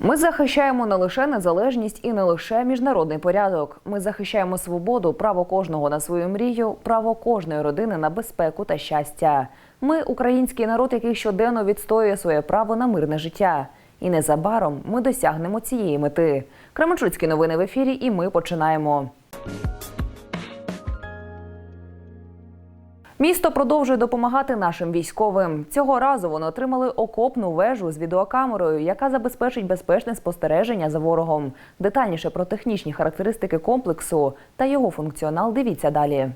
Ми захищаємо не лише незалежність і не лише міжнародний порядок. Ми захищаємо свободу, право кожного на свою мрію, право кожної родини на безпеку та щастя. Ми український народ, який щоденно відстоює своє право на мирне життя. І незабаром ми досягнемо цієї мети. Кременчуцькі новини в ефірі, і ми починаємо. Місто продовжує допомагати нашим військовим. Цього разу вони отримали окопну вежу з відеокамерою, яка забезпечить безпечне спостереження за ворогом. Детальніше про технічні характеристики комплексу та його функціонал дивіться далі.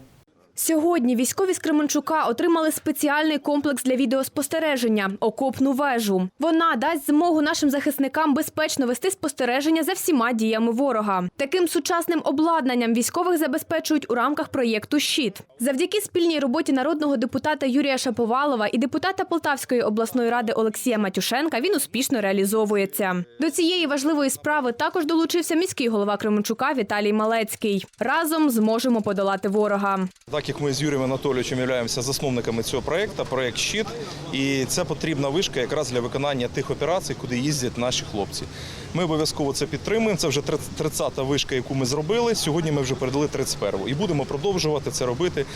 Сьогодні військові з Кременчука отримали спеціальний комплекс для відеоспостереження окопну вежу. Вона дасть змогу нашим захисникам безпечно вести спостереження за всіма діями ворога. Таким сучасним обладнанням військових забезпечують у рамках проєкту Щит. Завдяки спільній роботі народного депутата Юрія Шаповалова і депутата Полтавської обласної ради Олексія Матюшенка він успішно реалізовується. До цієї важливої справи також долучився міський голова Кременчука Віталій Малецький. Разом зможемо подолати ворога. Як ми з Юрієм Анатолійовичем являємося засновниками цього проєкту, проєкт «Щит», і це потрібна вишка якраз для виконання тих операцій, куди їздять наші хлопці. Ми обов'язково це підтримуємо. Це вже 30-та вишка, яку ми зробили. Сьогодні ми вже передали 31-ту. І будемо продовжувати це робити.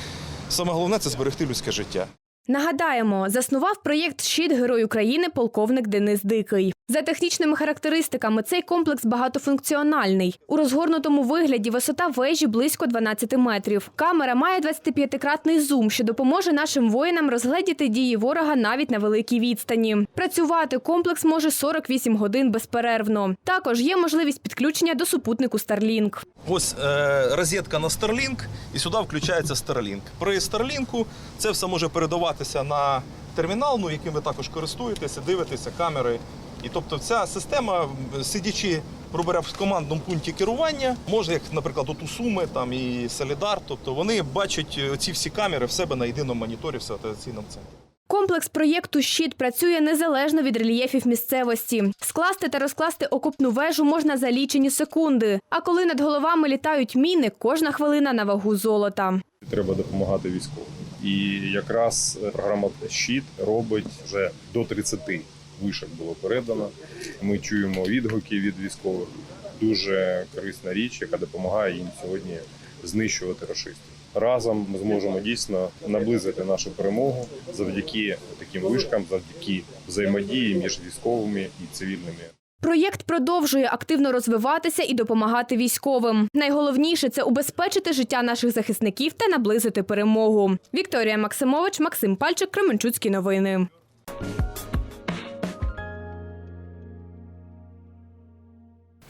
Саме головне це зберегти людське життя. Нагадаємо, заснував проєкт Щит Герой України полковник Денис Дикий. За технічними характеристиками, цей комплекс багатофункціональний. У розгорнутому вигляді висота вежі близько 12 метрів. Камера має 25-кратний зум, що допоможе нашим воїнам розгледіти дії ворога навіть на великій відстані. Працювати комплекс може 48 годин безперервно. Також є можливість підключення до супутнику Starlink. Ось е, розетка на Starlink, і сюди включається Starlink. При Starlink це все може передаватися на термінал, ну, яким ви також користуєтеся, дивитеся камери. І тобто ця система, сидячи грубо в командному пункті керування, може, як, наприклад, от у Суми там, і Солідар, тобто вони бачать ці всі камери в себе на єдиному моніторі в ситуаційному центрі. Комплекс проєкту Щит працює незалежно від рельєфів місцевості. Скласти та розкласти окопну вежу можна за лічені секунди. А коли над головами літають міни, кожна хвилина на вагу золота. треба допомагати військовим. І якраз е, програма Щит робить вже до 30 вишок було передано. Ми чуємо відгуки від військових. Дуже корисна річ, яка допомагає їм сьогодні знищувати рашистів. Разом ми зможемо дійсно наблизити нашу перемогу завдяки таким вишкам, завдяки взаємодії між військовими і цивільними. Проєкт продовжує активно розвиватися і допомагати військовим. Найголовніше це убезпечити життя наших захисників та наблизити перемогу. Вікторія Максимович, Максим Пальчик, Кременчуцькі новини.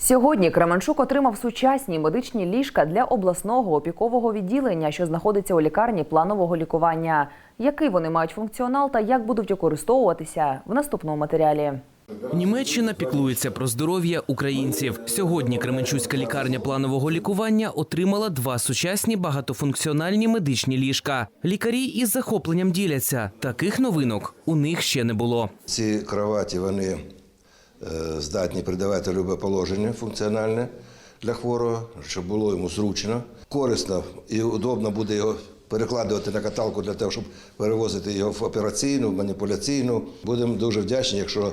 Сьогодні Кременчук отримав сучасні медичні ліжка для обласного опікового відділення, що знаходиться у лікарні планового лікування. Який вони мають функціонал та як будуть використовуватися в наступному матеріалі. Німеччина піклується про здоров'я українців. Сьогодні Кременчуцька лікарня планового лікування отримала два сучасні багатофункціональні медичні ліжка. Лікарі із захопленням діляться. Таких новинок у них ще не було. Ці кроваті вони здатні придавати любе положення функціональне для хворого, щоб було йому зручно, корисно і удобно буде його перекладувати на каталку для того, щоб перевозити його в операційну, в маніпуляційну. Будемо дуже вдячні, якщо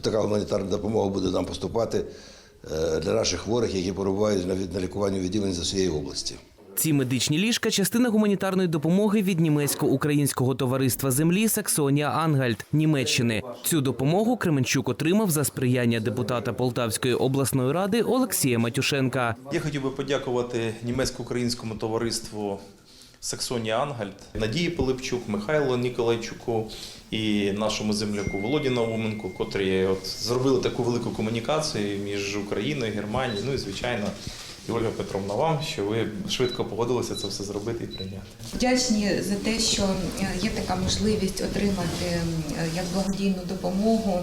така гуманітарна допомога буде нам поступати е, для наших хворих, які перебувають на лікуванні відділень з усієї області. Ці медичні ліжка частина гуманітарної допомоги від німецько-українського товариства землі Саксонія Ангальд Німеччини. Цю допомогу Кременчук отримав за сприяння депутата Полтавської обласної ради Олексія Матюшенка. Я хотів би подякувати німецько-українському товариству Саксонія Ангальд, Надії Пилипчук, Михайлу Ніколайчуку і нашому земляку Володі Науменку, котрі от зробили таку велику комунікацію між Україною, Германією, ну і звичайно. І Ольга Петровна, вам, що ви швидко погодилися це все зробити і прийняти. Вдячні за те, що е, є така можливість отримати е, як благодійну допомогу,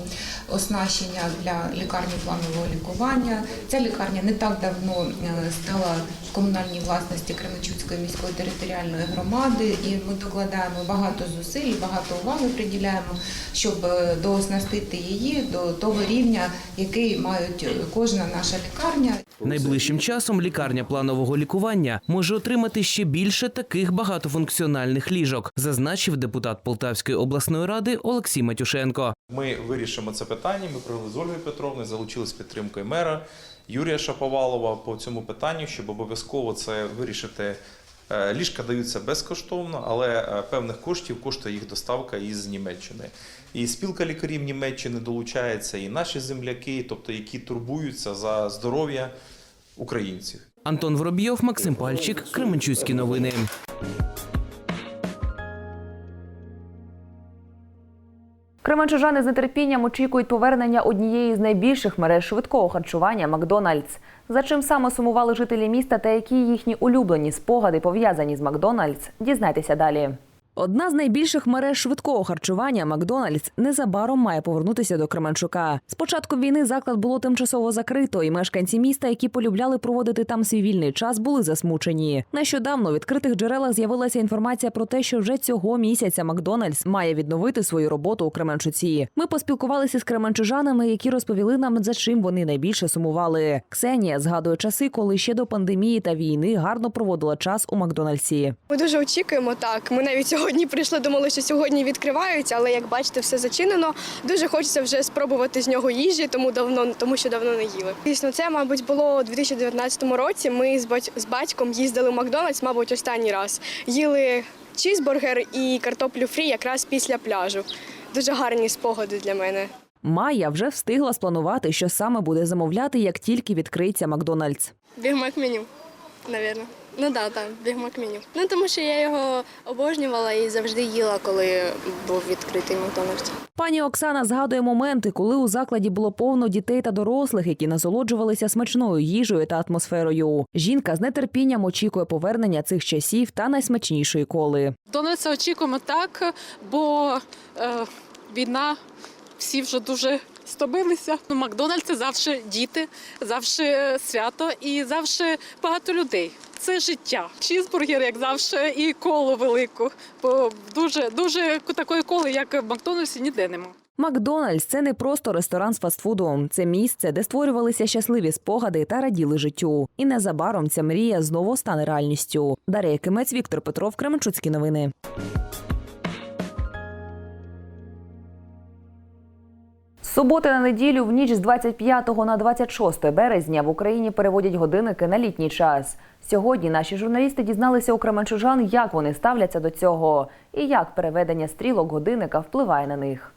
оснащення для лікарні планового лікування. Ця лікарня не так давно е, стала в комунальній власності Кременчуцької міської територіальної громади, і ми докладаємо багато зусиль, багато уваги приділяємо, щоб дооснастити її до того рівня, який мають кожна наша лікарня. Найближчим часом часом лікарня планового лікування може отримати ще більше таких багатофункціональних ліжок, зазначив депутат Полтавської обласної ради Олексій Матюшенко. Ми вирішимо це питання. Ми провели з Ольгою Петровною, залучили з підтримкою мера Юрія Шаповалова по цьому питанню, щоб обов'язково це вирішити. Е, Ліжка даються безкоштовно, але е, певних коштів коштує їх доставка із Німеччини. І спілка лікарів Німеччини долучається, і наші земляки, тобто які турбуються за здоров'я українців. Антон Воробйов, Максим Пальчик, Кременчуцькі новини. Кременчужани з нетерпінням очікують повернення однієї з найбільших мереж швидкого харчування Макдональдс. За чим саме сумували жителі міста та які їхні улюблені спогади пов'язані з Макдональдс, дізнайтеся далі. Одна з найбільших мереж швидкого харчування Макдональдс незабаром має повернутися до Кременчука. З початку війни заклад було тимчасово закрито, і мешканці міста, які полюбляли проводити там свій вільний час, були засмучені. Нещодавно у відкритих джерелах з'явилася інформація про те, що вже цього місяця Макдональдс має відновити свою роботу у Кременчуці. Ми поспілкувалися з кременчужанами, які розповіли нам, за чим вони найбільше сумували. Ксенія згадує часи, коли ще до пандемії та війни гарно проводила час у Макдональдсі. Ми дуже очікуємо так. Ми навіть сьогодні прийшли, думали, що сьогодні відкриваються, але як бачите, все зачинено. Дуже хочеться вже спробувати з нього їжі, тому давно тому що давно не їли. Дійсно, це, мабуть, було у 2019 році. Ми з бать- з батьком їздили в Макдональдс, мабуть, останній раз. Їли чізбургер і картоплю фрі якраз після пляжу. Дуже гарні спогади для мене. Майя вже встигла спланувати, що саме буде замовляти, як тільки відкриється Макдональдс. Бігмак меню, напевно. Ну так, так, бігмак меню. Ну тому що я його обожнювала і завжди їла, коли був відкритий Макдональдс. Пані Оксана згадує моменти, коли у закладі було повно дітей та дорослих, які насолоджувалися смачною їжею та атмосферою. Жінка з нетерпінням очікує повернення цих часів та найсмачнішої коли. Донеця очікуємо так, бо е, війна, всі вже дуже стомилися. Ну, Макдональдс це завжди діти, завжди свято і завжди багато людей. Це життя. Чізбургер, як завжди, і коло велику. Бо дуже, дуже такої коли, як в Макдональдсі, ніде нема. Макдональдс це не просто ресторан з фастфудом. Це місце, де створювалися щасливі спогади та раділи життю. І незабаром ця мрія знову стане реальністю. Дар'я Кимець, Віктор Петров, Кременчуцькі новини. Суботи на неділю в ніч з 25 на 26 березня в Україні переводять годинники на літній час. Сьогодні наші журналісти дізналися у кременчужан, як вони ставляться до цього і як переведення стрілок годинника впливає на них.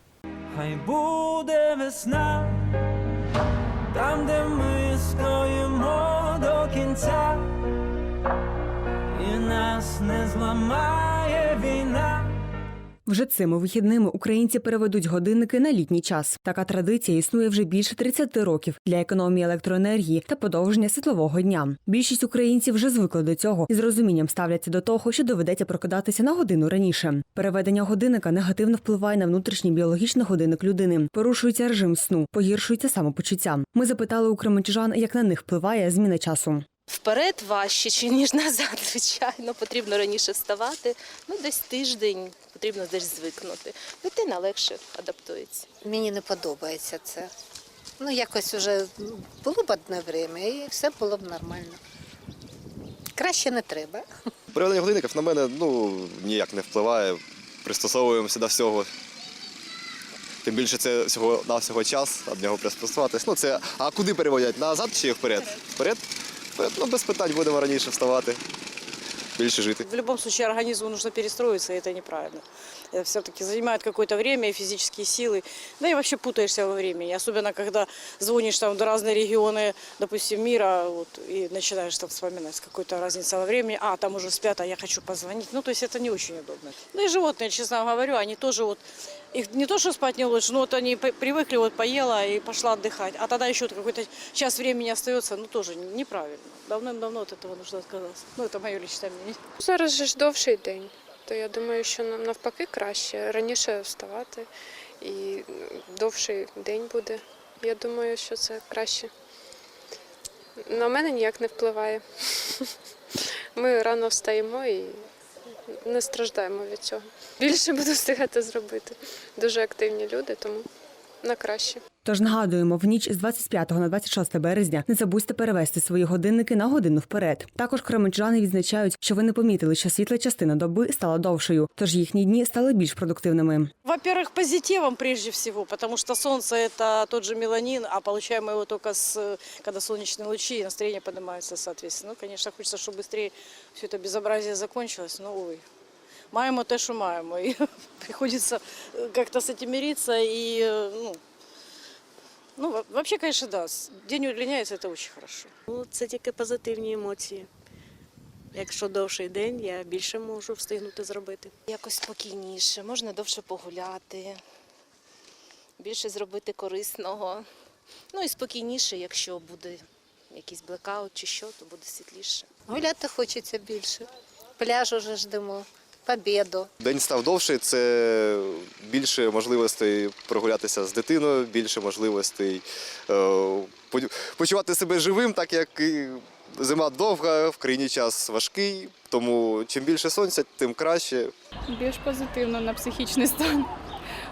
Хай буде весна, там, де ми стоїмо до кінця, і нас не зламає війна. Вже цими вихідними українці переведуть годинники на літній час. Така традиція існує вже більше 30 років для економії електроенергії та подовження світлового дня. Більшість українців вже звикли до цього і з розумінням ставляться до того, що доведеться прокидатися на годину раніше. Переведення годинника негативно впливає на внутрішній біологічний годинник людини. Порушується режим сну, погіршується самопочуття. Ми запитали у кременчужан, як на них впливає зміна часу. Вперед важче, ніж назад, звичайно. Потрібно раніше вставати. Ну, десь тиждень потрібно десь звикнути. Дитина легше адаптується. Мені не подобається це. Ну, якось вже було б одне время і все було б нормально. Краще не треба. Переведення годинників на мене ну, ніяк не впливає. Пристосовуємося до всього. Тим більше це всього на всього час, а до нього пристосуватись. Ну, це, а куди переводять? Назад чи вперед? Вперед? Вперед. Ну, без питань будемо раніше вставати, більше жити. В будь-якому випадку організму потрібно перестроїтися, і це неправильно. Это все-таки занимает какое-то время и физические силы. Да и вообще путаешься во времени. Особенно, когда звонишь там до разные регионы, допустим, мира, вот, и начинаешь там вспоминать какую-то разницу во времени. А, там уже спят, а я хочу позвонить. Ну, то есть это не очень удобно. Ну и животные, честно говорю, они тоже вот, их не то, что спать не лучше, но вот они при- привыкли, вот поела и пошла отдыхать. А тогда еще какой-то час времени остается, ну тоже неправильно. Давным-давно от этого нужно отказаться. Ну, это мое личное мнение. Зараз же ж довший день, то я думаю, що нам навпаки краще раніше вставати і довший день буде. Я думаю, що це краще. На мене ніяк не впливає. Ми рано встаємо і не страждаємо від цього. Більше буду встигати зробити. Дуже активні люди, тому на краще. Тож нагадуємо, в ніч з 25 на 26 березня не забудьте перевести свої годинники на годину вперед. Також кременчани відзначають, що ви не помітили, що світла частина доби стала довшою, тож їхні дні стали більш продуктивними. Во-первых, позитивом прежде всего, потому что солнце это тот же меланин, а получаем мы его только с, когда солнечные лучи, и настроение поднимается соответственно. Ну, конечно, хочется, чтобы быстрее все это безобразие закончилось, но увы. Маємо те, що маємо, і приходится э, как-то с этим мириться, и, э, ну, ну, вообще, конечно, да, день удлиняется, это очень хорошо. Ну, це тільки позитивні емоції. Якщо довший день, я більше можу встигнути зробити. Якось спокійніше, можна довше погуляти, більше зробити корисного. Ну і спокійніше, якщо буде якийсь блекаут чи що, то буде світліше. Гуляти хочеться більше. Пляж уже ждемо, побіду. День став довший, це більше можливостей прогулятися з дитиною, більше можливостей е, почувати себе живим, так як зима довга, в країні час важкий. Тому чим більше сонця, тим краще. Більш позитивно на психічний стан.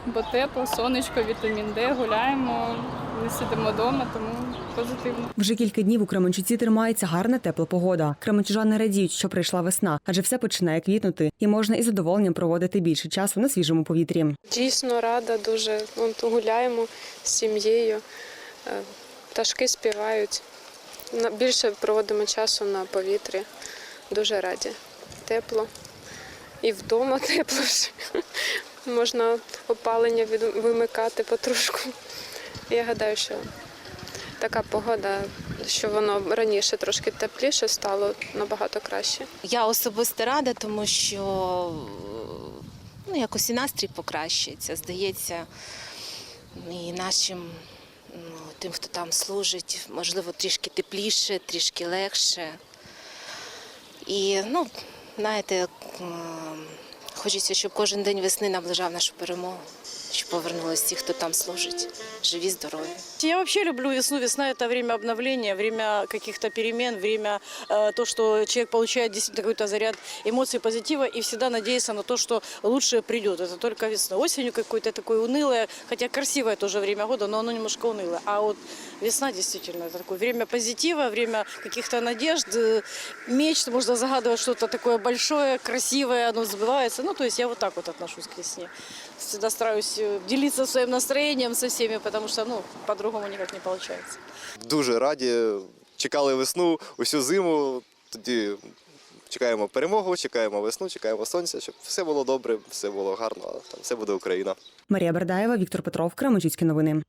Бо тепло, сонечко, вітамін Д, гуляємо, не сидимо вдома, тому позитивно. Вже кілька днів у Кременчуці тримається гарна тепла погода. Кременчужани радіють, що прийшла весна, адже все починає квітнути, і можна із задоволенням проводити більше часу на свіжому повітрі. Дійсно рада, дуже Вон, гуляємо з сім'єю, е, пташки співають. На- Більше проводимо часу на повітрі. Дуже раді. Тепло. І вдома тепло. Можна опалення вимикати потрошку. Я гадаю, що така погода, що воно раніше трошки тепліше стало набагато краще. Я особисто рада, тому що ну, якось і настрій покращується. Здається, і нашим ну, тим, хто там служить, можливо, трішки тепліше, трішки легше. І, ну, знаєте, хочеться, щоб кожен день весни наближав нашу перемогу, щоб повернулися ті, хто там служить, живі, здорові. Я вообще люблю весну. Весна – это время обновления, время каких-то перемен, время э, то, что человек получает действительно какой-то заряд эмоций, позитива и всегда надеется на то, что лучшее придет. Это только весна. Осенью какое-то такое унылое, хотя красивое тоже время года, но оно немножко унылое. А вот весна действительно это такое время позитива, время каких-то надежд, э, мечт, можно загадывать что-то такое большое, красивое, оно сбывается. Ну, то есть я вот так вот отношусь к весне. Всегда стараюсь э, делиться своим настроением со всеми, потому что, ну, по-другому никак не получается. Дуже раді. Чекали весну усю зиму. Тоді чекаємо перемогу, чекаємо весну, чекаємо сонця, щоб все було добре, все було гарно, а там все буде Україна. Марія Бердаєва, Віктор Петров, Кременчуцькі новини.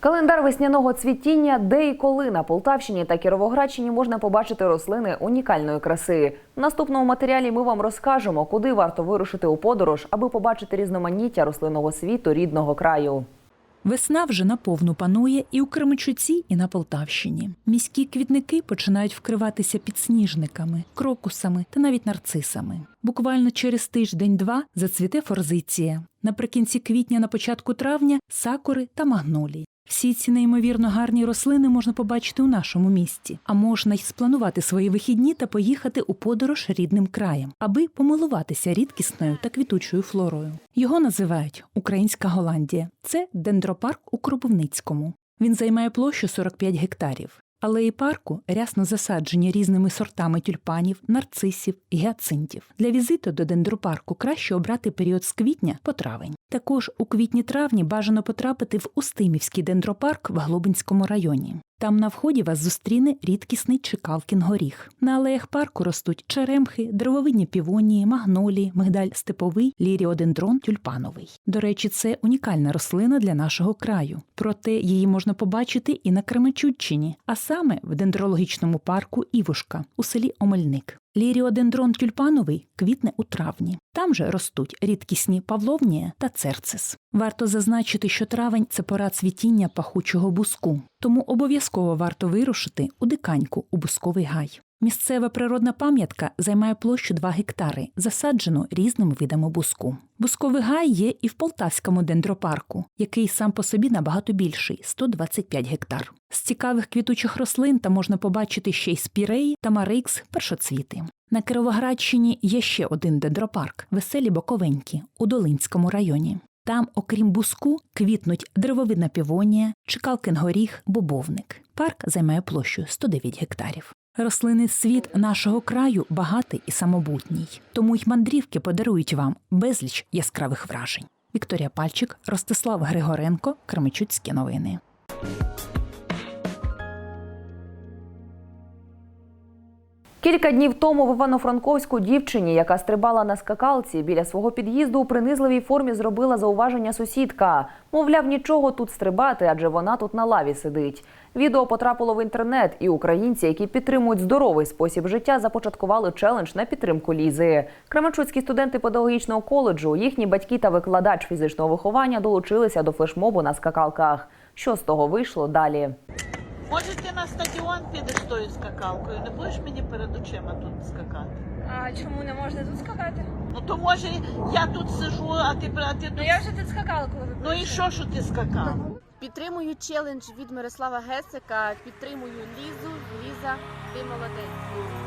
Календар весняного цвітіння, де і коли на Полтавщині та Кіровоградщині можна побачити рослини унікальної краси. В наступному матеріалі ми вам розкажемо, куди варто вирушити у подорож, аби побачити різноманіття рослинного світу рідного краю. Весна вже наповну панує і у Кременчуці, і на Полтавщині. Міські квітники починають вкриватися підсніжниками, крокусами та навіть нарцисами. Буквально через тиждень-два зацвіте форзиція. Наприкінці квітня, на початку травня сакури та магнолії. Всі ці неймовірно гарні рослини можна побачити у нашому місті, а можна й спланувати свої вихідні та поїхати у подорож рідним краєм, аби помилуватися рідкісною та квітучою флорою. Його називають Українська Голландія. Це дендропарк у Кропивницькому. Він займає площу 45 гектарів. Алеї парку рясно засаджені різними сортами тюльпанів, нарцисів гіацинтів. Для візиту до дендропарку краще обрати період з квітня по травень. Також у квітні-травні бажано потрапити в Устимівський дендропарк в Глобинському районі. Там на вході вас зустріне рідкісний чекалкін горіх. На алеях парку ростуть черемхи, деревовидні півонії, магнолії, мигдаль степовий, ліріодендрон тюльпановий. До речі, це унікальна рослина для нашого краю. Проте її можна побачити і на Кременчуччині, а саме в дендрологічному парку Івушка у селі Омельник. Ліріодендрон тюльпановий квітне у травні. Там же ростуть рідкісні павловнія та церцис. Варто зазначити, що травень це пора цвітіння пахучого буску, тому обов'язково варто вирушити у диканьку у бусковий гай. Місцева природна пам'ятка займає площу 2 гектари, засаджену різними видами буску. Бусковий гай є і в Полтавському дендропарку, який сам по собі набагато більший 125 гектар. З цікавих квітучих рослин там можна побачити ще й спіреї, тамарикс, першоцвіти. На Кировоградщині є ще один дендропарк веселі Боковенькі у Долинському районі. Там, окрім буску, квітнуть древовидна півонія, чекалкин горіх, бобовник. Парк займає площу 109 гектарів. Рослинний світ нашого краю багатий і самобутній, тому й мандрівки подарують вам безліч яскравих вражень. Вікторія Пальчик, Ростислав Григоренко, Кремичуцькі новини. Кілька днів тому в Івано-Франковську дівчині, яка стрибала на скакалці біля свого під'їзду, у принизливій формі зробила зауваження сусідка. Мовляв, нічого тут стрибати, адже вона тут на лаві сидить. Відео потрапило в інтернет, і українці, які підтримують здоровий спосіб життя, започаткували челендж на підтримку лізи. Кременчуцькі студенти педагогічного коледжу, їхні батьки та викладач фізичного виховання долучилися до флешмобу на скакалках. Що з того вийшло далі? Може, ти на стадіон підеш тою скакалкою? Не будеш мені перед очима тут скакати? А чому не можна тут скакати? Ну то може я тут сижу, а ти а ти тут. Ну я вже тут скакала, коли ви Ну і що, що ти скакала? Підтримую челендж від Мирослава Гесика. Підтримую Лізу. Ліза, ти молодець.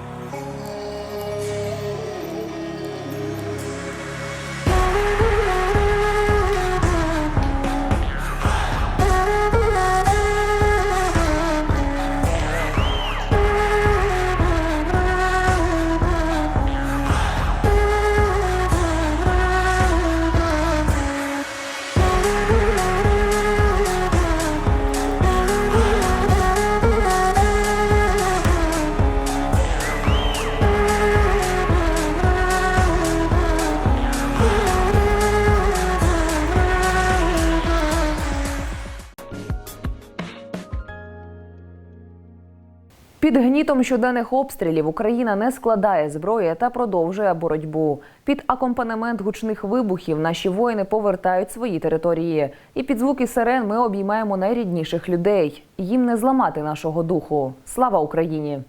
Під гнітом щоденних обстрілів Україна не складає зброї та продовжує боротьбу. Під акомпанемент гучних вибухів наші воїни повертають свої території. І під звуки сирен ми обіймаємо найрідніших людей. Їм не зламати нашого духу. Слава Україні!